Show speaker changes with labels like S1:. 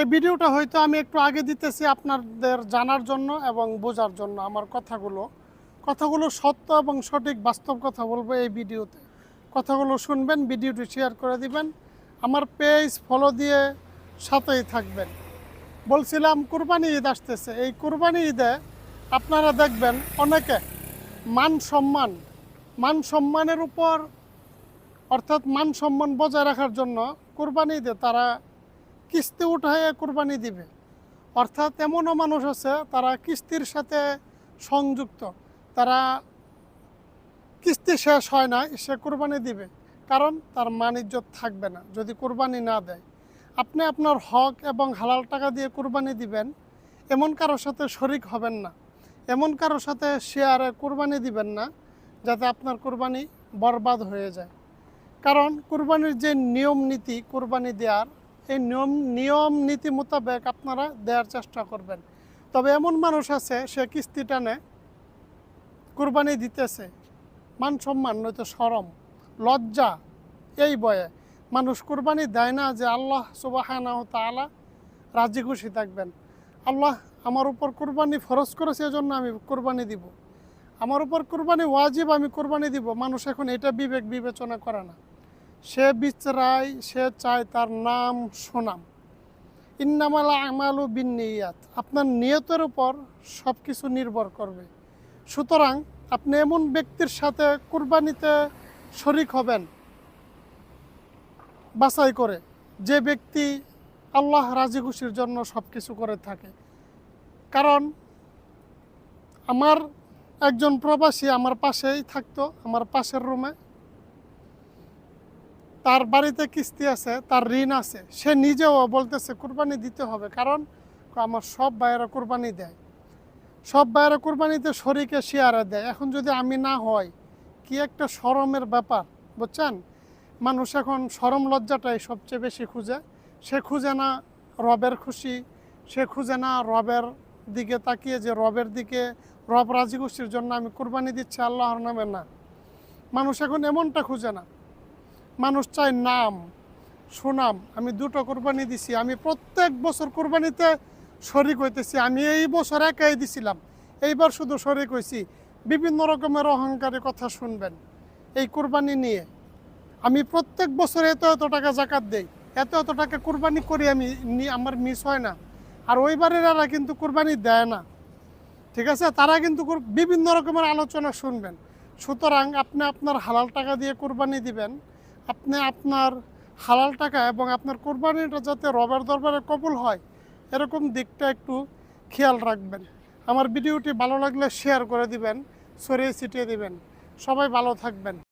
S1: এই ভিডিওটা হয়তো আমি একটু আগে দিতেছি আপনাদের জানার জন্য এবং বোঝার জন্য আমার কথাগুলো। কথাগুলো সত্য এবং সঠিক বাস্তব কথা বলব এই ভিডিওতে। কথাগুলো শুনবেন, ভিডিওটি শেয়ার করে দিবেন। আমার পেজ ফলো দিয়ে সাথেই থাকবেন। বলছিলাম, কুরবানি ঈদ আসতেছে। এই কুরবানি ঈদে আপনারা দেখবেন অনেকে মান সম্মান, মান সম্মানের উপর অর্থাৎ মান সম্মান বজায় রাখার জন্য কুরবানি ঈদে তারা কিস্তি উঠায় কুরবানি দিবে। অর্থাৎ এমনও মানুষ আছে, তারা কিস্তির সাথে সংযুক্ত। তারা কিস্তি শেষ হয় না, সে কোরবানি দিবে। কারণ তার মান ইজ্জত থাকবে না, যদি কুরবানি না দেয়। আপনি আপনার হক এবং হালাল টাকা দিয়ে কুরবানি দিবেন, এমন কারোর সাথে শরিক হবেন না। এমন কারোর সাথে শেয়ারে কুরবানি দিবেন না, যাতে আপনার কুরবানি বরবাদ হয়ে যায়। কারণ কুরবানির যে নিয়ম নীতি, কোরবানি দেওয়ার এই নিয়ম নিয়ম, নীতি মোতাবেক আপনারা দেওয়ার চেষ্টা করবেন। তবে এমন মানুষ আছে, সে কিস্তি টানে, কুরবানি দিতেছে। মান সম্মান নয়তো সরম, লজ্জা, এই বয়ে। মানুষ কোরবানি দেয় না যে আল্লাহ সুবাহানা তালা রাজি খুশি থাকবেন। আল্লাহ আমার উপর কুরবানি ফরজ করেছে, এজন্য আমি কোরবানি দিব। আমার উপর কুরবানি ওয়াজিব, আমি কোরবানি দিব। মানুষ এখন এটা বিবেক বিবেচনা করে না। সে বিচরায়, সে চায় তার নাম সুনাম। ইন্নামালা আমালু বিন নিয়াত আপনার নিয়তের উপর সব কিছু নির্ভর করবে। সুতরাং আপনি এমন ব্যক্তির সাথে কুরবানিতে শরিক হবেন। বাছাই করে যে ব্যক্তি আল্লাহ রাজি খুশির জন্য সব কিছু করে থাকে। কারণ আমার একজন প্রবাসী আমার পাশেই থাকতো, আমার পাশের রুমে। তার বাড়িতে কিস্তি আছে, তার ঋণ আছে, সে নিজেও বলতেছে, কুরবানি দিতে হবে। কারণ আমার সব ভাইয়েরা কুরবানি দেয়। সব ভাইয়েরা কুরবানিতে শরীকে শেয়ারে দেয়। এখন যদি আমি না হয় কি একটা শরমের ব্যাপার, বুঝছেন? মানুষ এখন শরম লজ্জাটাই সবচেয়ে বেশি খুঁজে। সে খুঁজে না রবের খুশি, সে খুঁজে না রবের দিকে তাকিয়ে যে রবের দিকে রব রাজি খুশির জন্য আমি কুরবানি দিচ্ছি, আল্লাহর নামে না। মানুষ এখন এমনটা খুঁজে না। মানুষ চায় নাম, সুনাম। আমি দুটো কোরবানি দিছি। আমি প্রত্যেক বছর কোরবানিতে শরিক হইতেছি। আমি এই বছর একাই দিছিলাম। এইবার শুধু শরিক হয়েছি বিভিন্ন রকমের অহংকারী কথা শুনবেন এই কোরবানি নিয়ে। আমি প্রত্যেক বছর এত এত টাকা জাকাত দেই। এত এত টাকা কোরবানি করি আমি আমার মিস হয় না। আর ওইবারেরা কিন্তু কোরবানি দেয় না। ঠিক আছে? তারা কিন্তু বিভিন্ন রকমের আলোচনা শুনবেন। সুতরাং আপনি আপনার হালাল টাকা দিয়ে কোরবানি দিবেন। আপনি আপনার হালাল টাকা এবং আপনার কোরবানিটা যাতে রবের দরবারে কবুল হয়, এরকম দিকটা একটু খেয়াল রাখবেন। আমার ভিডিওটি ভালো লাগলে শেয়ার করে দিবেন, ছড়িয়ে ছিটিয়ে দিবেন। সবাই ভালো থাকবেন।